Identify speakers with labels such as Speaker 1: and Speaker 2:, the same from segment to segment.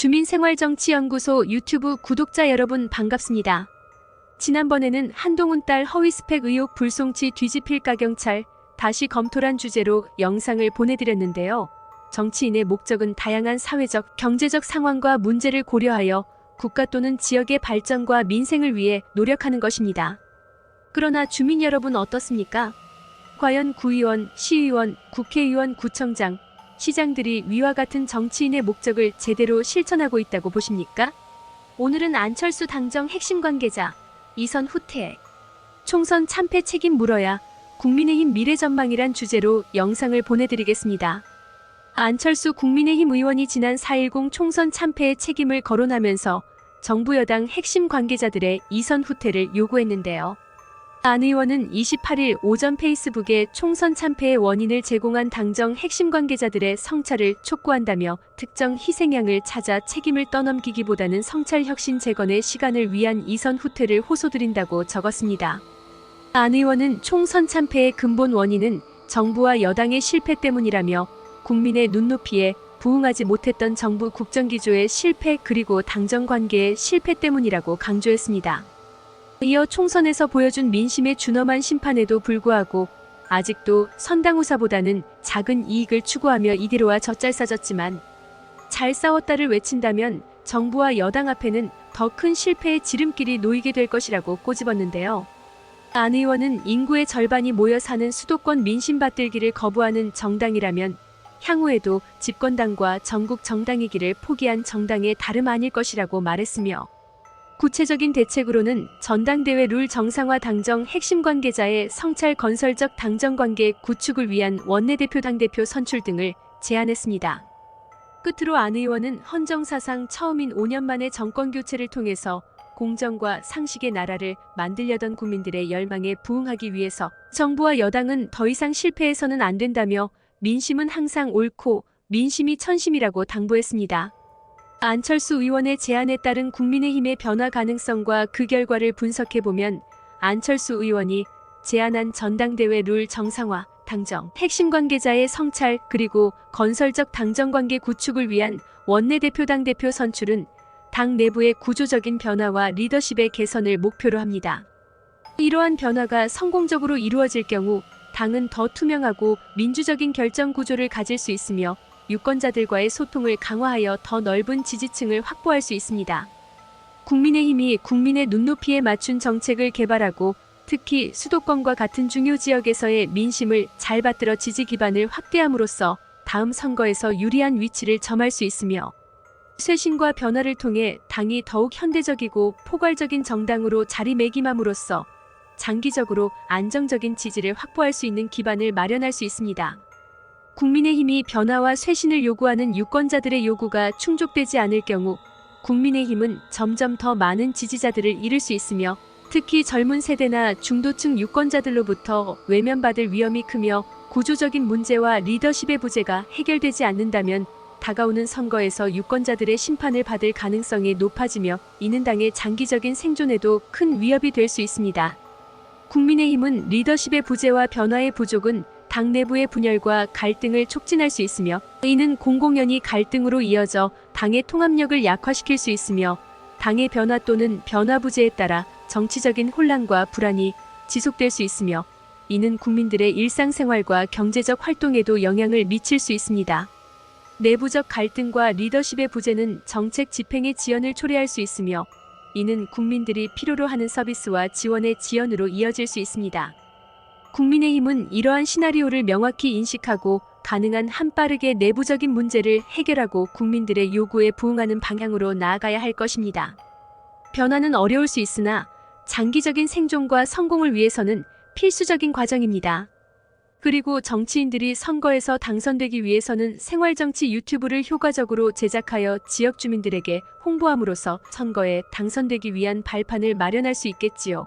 Speaker 1: 주민생활정치연구소 유튜브 구독자 여러분 반갑습니다. 지난번에는 한동훈 딸 허위 스펙 의혹 불송치 뒤집힐까 경찰 다시 검토란 주제로 영상을 보내드렸는데요. 정치인의 목적은 다양한 사회적, 경제적 상황과 문제를 고려하여 국가 또는 지역의 발전과 민생을 위해 노력하는 것입니다. 그러나 주민 여러분 어떻습니까? 과연 구의원, 시의원, 국회의원, 구청장, 시장들이 위와 같은 정치인의 목적을 제대로 실천하고 있다고 보십니까? 오늘은 안철수 당정 핵심 관계자 이선 후퇴 총선 참패 책임 물어야 국민의힘 미래 전망이란 주제로 영상을 보내드리겠습니다. 안철수 국민의힘 의원이 지난 4.10 총선 참패의 책임을 거론하면서 정부 여당 핵심 관계자들의 이선 후퇴를 요구했는데요. 안 의원은 28일 오전 페이스북에 총선 참패의 원인을 제공한 당정 핵심 관계자들의 성찰을 촉구한다며 특정 희생양을 찾아 책임을 떠넘기기보다는 성찰 혁신 재건의 시간을 위한 이선 후퇴를 호소드린다고 적었습니다. 안 의원은 총선 참패의 근본 원인은 정부와 여당의 실패 때문이라며 국민의 눈높이에 부응하지 못했던 정부 국정기조의 실패 그리고 당정 관계의 실패 때문이라고 강조했습니다. 이어 총선에서 보여준 민심의 준엄한 심판에도 불구하고 아직도 선당우사보다는 작은 이익을 추구하며 이대로와 젖잘 싸졌지만 잘 싸웠다를 외친다면 정부와 여당 앞에는 더 큰 실패의 지름길이 놓이게 될 것이라고 꼬집었는데요. 안 의원은 인구의 절반이 모여 사는 수도권 민심 받들기를 거부하는 정당이라면 향후에도 집권당과 전국 정당이기를 포기한 정당의 다름 아닐 것이라고 말했으며 구체적인 대책으로는 전당대회 룰 정상화 당정 핵심 관계자의 성찰 건설적 당정 관계 구축을 위한 원내대표 당대표 선출 등을 제안했습니다. 끝으로 안 의원은 헌정사상 처음인 5년 만에 정권 교체를 통해서 공정과 상식의 나라를 만들려던 국민들의 열망에 부응하기 위해서 정부와 여당은 더 이상 실패해서는 안 된다며 민심은 항상 옳고 민심이 천심이라고 당부했습니다. 안철수 의원의 제안에 따른 국민의힘의 변화 가능성과 그 결과를 분석해보면 안철수 의원이 제안한 전당대회 룰 정상화, 당정, 핵심 관계자의 성찰 그리고 건설적 당정관계 구축을 위한 원내대표 당대표 선출은 당 내부의 구조적인 변화와 리더십의 개선을 목표로 합니다. 이러한 변화가 성공적으로 이루어질 경우 당은 더 투명하고 민주적인 결정 구조를 가질 수 있으며 유권자들과의 소통을 강화하여 더 넓은 지지층을 확보할 수 있습니다. 국민의힘이 국민의 눈높이에 맞춘 정책을 개발하고 특히 수도권과 같은 중요 지역에서의 민심을 잘 받들어 지지 기반을 확대함으로써 다음 선거에서 유리한 위치를 점할 수 있으며 쇄신과 변화를 통해 당이 더욱 현대적이고 포괄적인 정당으로 자리매김함으로써 장기적으로 안정적인 지지를 확보할 수 있는 기반을 마련할 수 있습니다. 국민의힘이 변화와 쇄신을 요구하는 유권자들의 요구가 충족되지 않을 경우 국민의힘은 점점 더 많은 지지자들을 잃을 수 있으며 특히 젊은 세대나 중도층 유권자들로부터 외면받을 위험이 크며 구조적인 문제와 리더십의 부재가 해결되지 않는다면 다가오는 선거에서 유권자들의 심판을 받을 가능성이 높아지며 이는 당의 장기적인 생존에도 큰 위협이 될 수 있습니다. 국민의힘은 리더십의 부재와 변화의 부족은 당 내부의 분열과 갈등을 촉진할 수 있으며 이는 공공연히 갈등으로 이어져 당의 통합력을 약화시킬 수 있으며 당의 변화 또는 변화 부재에 따라 정치적인 혼란과 불안이 지속될 수 있으며 이는 국민들의 일상생활과 경제적 활동에도 영향을 미칠 수 있습니다. 내부적 갈등과 리더십의 부재는 정책 집행의 지연을 초래할 수 있으며 이는 국민들이 필요로 하는 서비스와 지원의 지연으로 이어질 수 있습니다. 국민의힘은 이러한 시나리오를 명확히 인식하고 가능한 한 빠르게 내부적인 문제를 해결하고 국민들의 요구에 부응하는 방향으로 나아가야 할 것입니다. 변화는 어려울 수 있으나 장기적인 생존과 성공을 위해서는 필수적인 과정입니다. 그리고 정치인들이 선거에서 당선되기 위해서는 생활정치 유튜브를 효과적으로 제작하여 지역 주민들에게 홍보함으로써 선거에 당선되기 위한 발판을 마련할 수 있겠지요.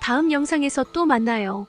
Speaker 1: 다음 영상에서 또 만나요.